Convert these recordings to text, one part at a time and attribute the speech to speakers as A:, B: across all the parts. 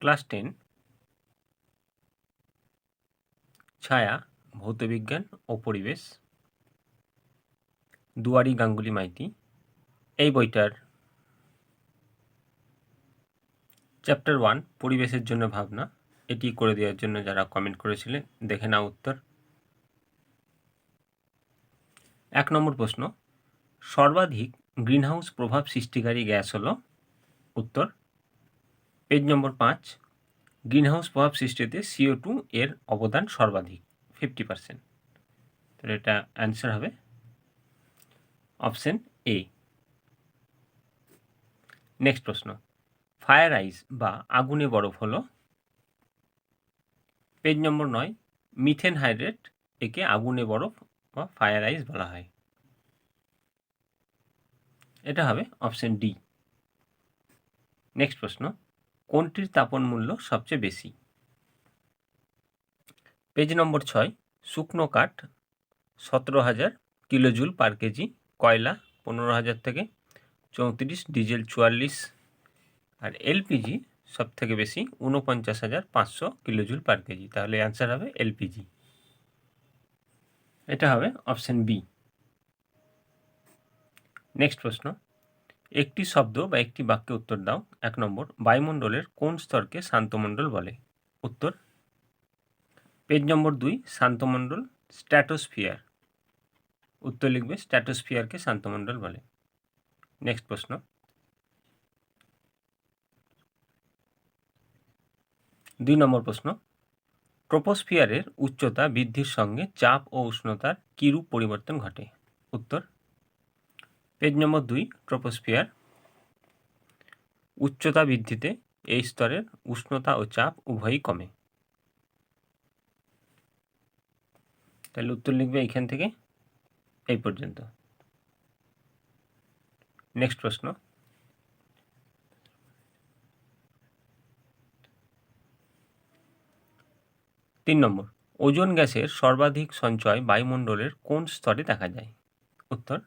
A: Class ten, ছায়া, ভৌতবিজ্ঞান ও পরিবেশ, দুয়ারি গাঙ্গুলি মাইতি, এই বইটার চ্যাপ্টার ওয়ান, পরিবেশের জন্য ভাবনা, এটি করে দেওয়ার জন্য যারা কমেন্ট করেছিলেন, দেখে নাও উত্তর। এক নম্বর প্রশ্ন, সর্বাধিক গ্রিনহাউস প্রভাব সৃষ্টিকারী গ্যাস হলো? উত্তর পেজ নম্বর পাঁচ, গ্রিনহাউস প্রভাব সৃষ্টিতে সিও টু এর অবদান সর্বাধিক ফিফটি পার্সেন্ট তাহলে এটা অ্যান্সার হবে অপশন এ নেক্সট প্রশ্ন ফায়ার আইস বা আগুনে বরফ হলো? পেজ নম্বর নয় মিথেন হাইড্রেট একে আগুনে বরফ বা ফায়ার আইস বলা হয়। এটা হবে অপশন ডি নেক্সট প্রশ্ন কোনটির তাপন মূল্য সবচেয়ে বেশি? পেজ নম্বর ছয়, শুকনো কাঠ, সতেরো হাজার কিলোজুল পার কেজি, কয়লা, পনেরো হাজার থেকে চৌত্রিশ, ডিজেল চুয়াল্লিশ। আর এলপিজি সব থেকে বেশি উনপঞ্চাশ হাজার পাঁচশো কিলোজুল পার কেজি। তাহলে অ্যান্সার হবে এলপিজি। এটা হবে অপশান বি নেক্সট প্রশ্ন। একটি শব্দ বা একটি বাক্যে উত্তর দাও। এক নম্বর, বায়ুমণ্ডলের কোন স্তরকে শান্তমণ্ডল বলে? উত্তর, পেজ নম্বর দুই, শান্তমণ্ডল, স্ট্যাটোস্ফিয়ার। উত্তর লিখবে, স্ট্যাটোস্ফিয়ারকে শান্তমণ্ডল বলে। নেক্সট প্রশ্ন। দুই নম্বর প্রশ্ন। ট্রোপোস্ফিয়ারের উচ্চতা বৃদ্ধির সঙ্গে চাপ ও উষ্ণতার কিরূপ পরিবর্তন ঘটে? উত্তর পেজ নম্বর দুই ট্রোপোস্ফিয়ার উচ্চতা বৃদ্ধিতে এই স্তরের উষ্ণতা ও চাপ উভয়ই কমে। তাহলে উত্তর লিখবে এইখান থেকে, এই পর্যন্ত। নেক্সট প্রশ্ন। তিন নম্বর, ওজোন গ্যাসের সর্বাধিক সঞ্চয় বায়ুমণ্ডলের কোন স্তরে দেখা যায়? উত্তর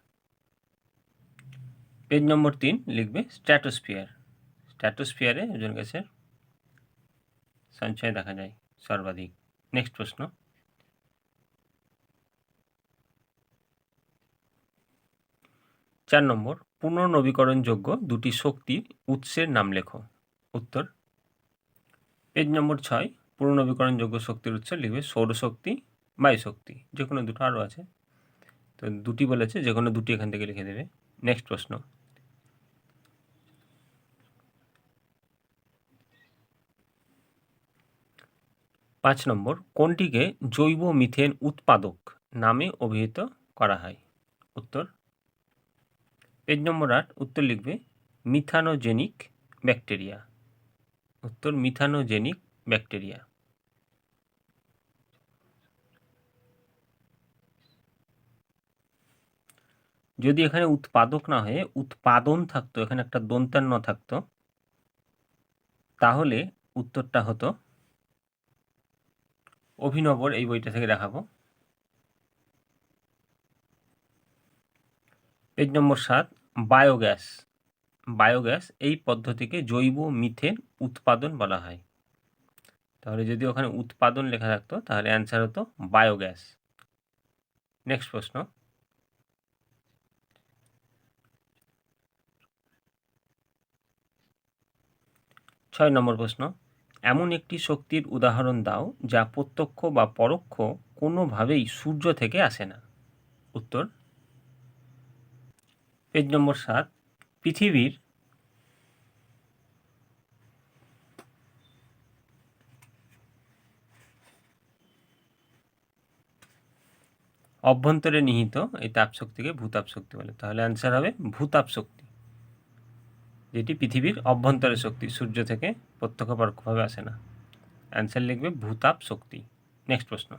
A: পেজ নম্বর তিন লিখবে স্ট্র্যাটোস্ফিয়ার স্ট্র্যাটোস্ফিয়ারে ওজন গ্যাসের সঞ্চয় দেখা যায়, সর্বাধিক। নেক্সট প্রশ্ন। চার নম্বর, পুনর্নবীকরণযোগ্য দুটি শক্তির উৎসের নাম লেখো। উত্তর। পেজ নম্বর ছয়, পুনর্নবীকরণযোগ্য শক্তির উৎস লিখবে সৌরশক্তি, বায়ুশক্তি। যে কোনো দুটো আরও আছে। তো দুটি বলেছে, যে কোনো দুটি এখান থেকে লিখে দেবে। নেক্সট প্রশ্ন। পাঁচ নম্বর, কোনটিকে জৈব মিথেন উৎপাদক নামে অভিহিত করা হয়? উত্তর। পেজ নম্বর আট, উত্তর লিখবে, মিথানোজেনিক ব্যাকটেরিয়া। উত্তর, মিথানোজেনিক ব্যাকটেরিয়া। যদি এখানে উৎপাদক না হয়ে উৎপাদন থাকতো, এখানে একটা দন্তান্ন থাকতো, তাহলে উত্তরটা হতো অভিনবর এই বইটা থেকে দেখাবো। পেজ নম্বর সাত, বায়োগ্যাস। বায়োগ্যাস এই পদ্ধতিকে জৈব মিথেন উৎপাদন বলা হয়। তাহলে যদি ওখানে উৎপাদন লেখা থাকতো, তাহলে অ্যান্সার হতো বায়োগ্যাস। নেক্সট প্রশ্ন। ছয় নম্বর প্রশ্ন। এমন একটি শক্তির উদাহরণ দাও যা প্রত্যক্ষ বা পরোক্ষ কোনোভাবেই সূর্য থেকে আসে না। উত্তর? পেজ নম্বর সাত, পৃথিবীর অভ্যন্তরে নিহিত এই তাপশক্তিকে ভূতাপ শক্তি বলে। তাহলে অ্যান্সার হবে ভূতাপ শক্তি যেটি পৃথিবীর অভ্যন্তরের শক্তি, সূর্য থেকে প্রত্যক্ষ পরোক্ষভাবে আসে না। অ্যান্সার লিখবে ভূতাপ শক্তি। নেক্সট প্রশ্ন।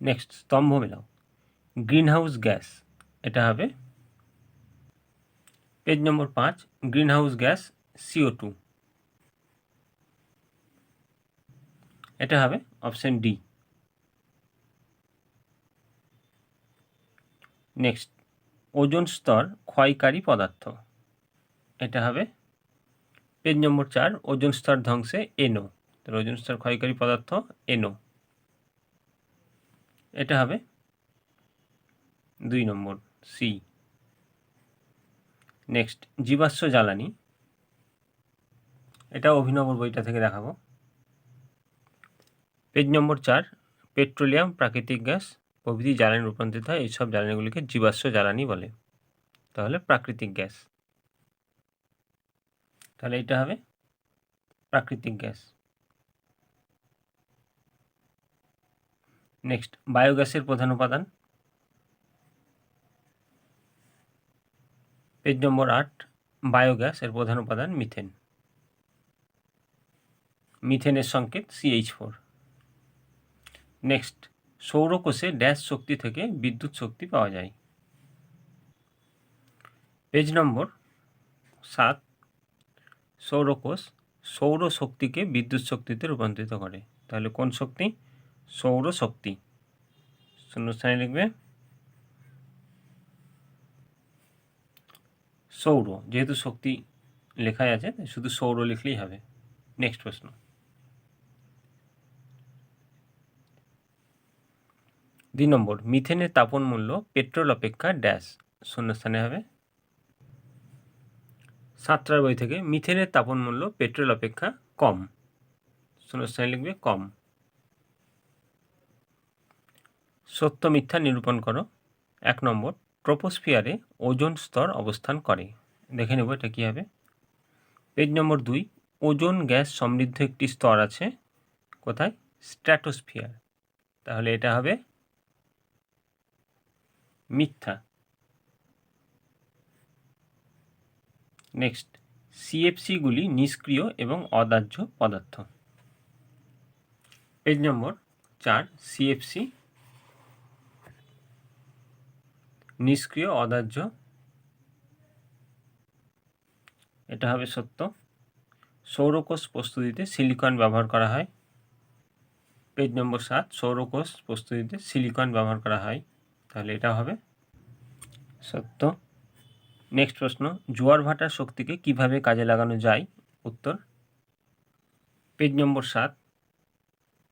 A: নেক্সট স্তম্ভ মেলাও। গ্রিনহাউস গ্যাস এটা হবে পেজ নম্বর পাঁচ গ্রিনহাউস গ্যাস সিও টু এটা হবে অপশন ডি নেক্সট ওজন স্তর ক্ষয়কারী পদার্থ। এটা হবে পেজ নম্বর চার, ওজন স্তর ধ্বংসে এনো তাহলে ওজন স্তর ক্ষয়কারী পদার্থ এনো এটা হবে দুই নম্বর, সি। নেক্সট, জীবাশ্ম জ্বালানি। এটা অভিনবর বইটা থেকে দেখাবো। পেজ নম্বর চার, পেট্রোলিয়াম, প্রাকৃতিক গ্যাস। প্রভৃতি জ্বালানি রূপান্তরিত হয়, এইসব জ্বালানিগুলিকে জীবাশ্ম জ্বালানি বলে। তাহলে প্রাকৃতিক গ্যাস। তাহলে এটা হবে প্রাকৃতিক গ্যাস। নেক্সট, বায়োগ্যাসের প্রধান উপাদান। পেজ নম্বর আট, বায়োগ্যাস এর প্রধান উপাদান মিথেন। মিথেনের সংকেত সিএইচ ফোর নেক্সট সৌরকোষে ড্যাশ শক্তি থেকে বিদ্যুৎ শক্তি পাওয়া যায়। পেজ নম্বর সাত, সৌরকোষ সৌর শক্তিকে বিদ্যুৎ শক্তিতে রূপান্তরিত করে। তাহলে কোন শক্তি? সৌর শক্তি। শূন্যস্থানে লিখবে সৌর। যেহেতু শক্তি লেখাই আছে শুধু সৌর লিখলেই হবে। নেক্সট প্রশ্ন। দুই নম্বর, মিথেনের তাপন মূল্য, পেট্রোল অপেক্ষা ড্যাশ, শূন্যস্থানে হবে। সাতটার বই থেকে, মিথেনের তাপন মূল্য, পেট্রোল অপেক্ষা কম, শূন্যস্থানে লিখবে কম। সত্য মিথ্যা নিরূপণ করো। এক নম্বর, ট্রোপোস্ফিয়ারে ওজোন স্তর অবস্থান করে। দেখে নেব এটা কী হবে। পেজ নম্বর দুই, ওজোন গ্যাস সমৃদ্ধ একটি স্তর আছে। কোথায়? স্ট্র্যাটোস্ফিয়ার। তাহলে এটা হবে মিথ্যা। নেক্সট সিএফসিগুলি নিষ্ক্রিয় এবং অদাহ্য পদার্থ। পেজ নম্বর চার সিএফসি নিষ্ক্রিয়, অদাহ্য। এটা হবে সত্য। সৌরকোষ প্রস্তুতিতে সিলিকন ব্যবহার করা হয়। পেজ নম্বর সাত, সৌরকোষ প্রস্তুতিতে সিলিকন ব্যবহার করা হয়। তাহলে এটা হবে সত্য। নেক্সট প্রশ্ন, জোয়ার ভাটার শক্তিকে কীভাবে কাজে লাগানো যায়? উত্তর, পেজ নম্বর সাত,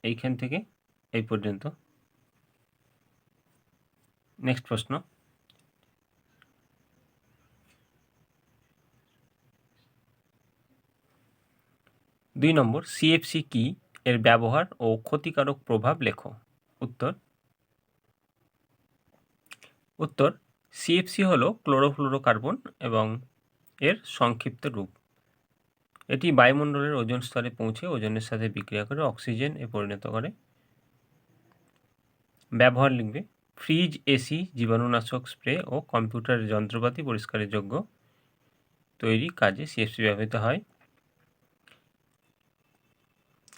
A: এইখান থেকে, এই পর্যন্ত। নেক্সট প্রশ্ন, দুই নম্বর সিএফসি কি? এর ব্যবহার ও ক্ষতিকারক প্রভাব লেখো। উত্তর উত্তর সিএফসি হলো ক্লোরোফ্লোরোকার্বন এবং এর সংক্ষিপ্ত রূপ। এটি বায়ুমণ্ডলের ওজন স্তরে পৌঁছে ওজনের সাথে বিক্রিয়া করে অক্সিজেন এ পরিণত করে। ব্যবহার লিখবে, ফ্রিজ, এসি, জীবাণুনাশক স্প্রে ও কম্পিউটার যন্ত্রপাতি পরিষ্কারের যোগ্য তৈরি কাজে সিএফসি ব্যবহৃত হয়।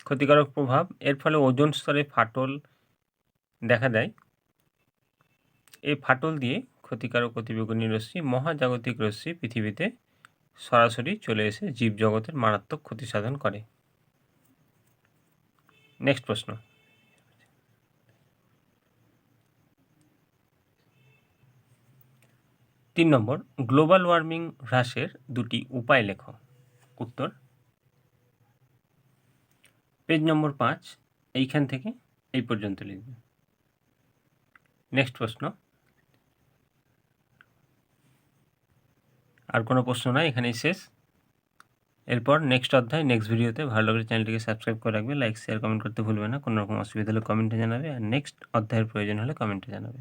A: ক্ষতিকারক প্রভাব, এর ফলে ওজন স্তরে ফাটল দেখা দেয়। এই ফাটল দিয়ে ক্ষতিকারক অতিবেগুনি রশ্মি, মহাজাগতিক রশ্মি পৃথিবীতে সরাসরি চলে এসে জীবজগতের মারাত্মক ক্ষতি সাধন করে। নেক্সট প্রশ্ন। তিন নম্বর, গ্লোবাল ওয়ার্মিং হ্রাসের দুটি উপায় লেখ। উত্তর। পেজ নম্বর পাঁচ, এইখান থেকে এই পর্যন্ত লিখবে। নেক্সট প্রশ্ন। আর কোনো প্রশ্ন নয় এখানেই শেষ। এরপর নেক্সট অধ্যায় নেক্সট ভিডিওতে ভালো লাগলে চ্যানেলটিকে সাবস্ক্রাইব করে রাখবে লাইক শেয়ার কমেন্ট করতে ভুলবে না, কোনো রকম অসুবিধা হলে কমেন্টে জানাবে, আর নেক্সট অধ্যায়ের প্রয়োজন হলে কমেন্টে জানাবে।